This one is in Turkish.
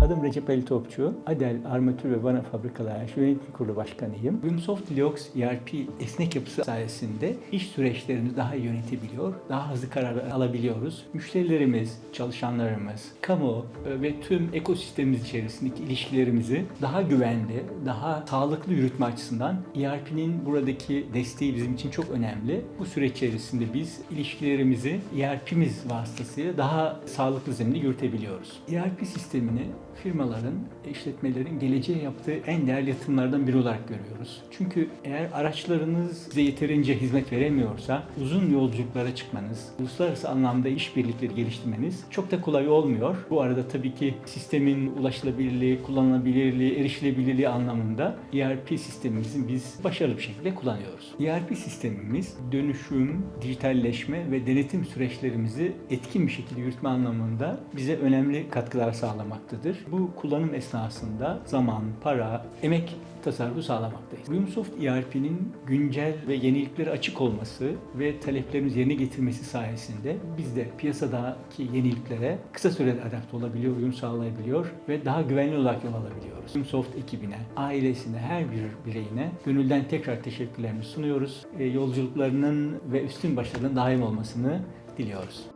Adım Recep Ali Topçu. Adel Armatür ve Vana Fabrikalar Yönetim Kurulu Başkanıyım. Vimsoft Liox ERP esnek yapısı sayesinde iş süreçlerini daha iyi yönetebiliyor, daha hızlı karar alabiliyoruz. Müşterilerimiz, çalışanlarımız, kamu e, ve tüm ekosistemimiz içerisindeki ilişkilerimizi daha güvenli, daha sağlıklı yürütme açısından ERP'nin buradaki desteği bizim için çok önemli. Bu süreç içerisinde biz ilişkilerimizi ERP'miz vasıtasıyla daha sağlıklı zeminde yürütebiliyoruz. ERP sistemini firmaların, işletmelerin geleceğe yaptığı en değerli yatırımlardan biri olarak görüyoruz. Çünkü eğer araçlarınız size yeterince hizmet veremiyorsa uzun yolculuklara çıkmanız, uluslararası anlamda işbirlikleri geliştirmeniz çok da kolay olmuyor. Bu arada tabii ki sistemin ulaşılabilirliği, kullanılabilirliği, erişilebilirliği anlamında ERP sistemimizi biz başarılı bir şekilde kullanıyoruz. ERP sistemimiz dönüşüm, dijitalleşme ve denetim süreçlerimizi etkin bir şekilde yürütme anlamında bize önemli katkılar sağlamaktadır. Bu kullanım esnasında zaman, para, emek tasarrufu sağlamaktayız. Uyumsoft ERP'nin güncel ve yeniliklere açık olması ve taleplerimizi yerine getirmesi sayesinde biz de piyasadaki yeniliklere kısa sürede adapte olabiliyor, uyum sağlayabiliyor ve daha güvenli olarak yol alabiliyoruz. Uyumsoft ekibine, ailesine, her bir bireyine gönülden tekrar teşekkürlerimizi sunuyoruz. E, Yolculuklarının ve üstün başarının daim olmasını diliyoruz.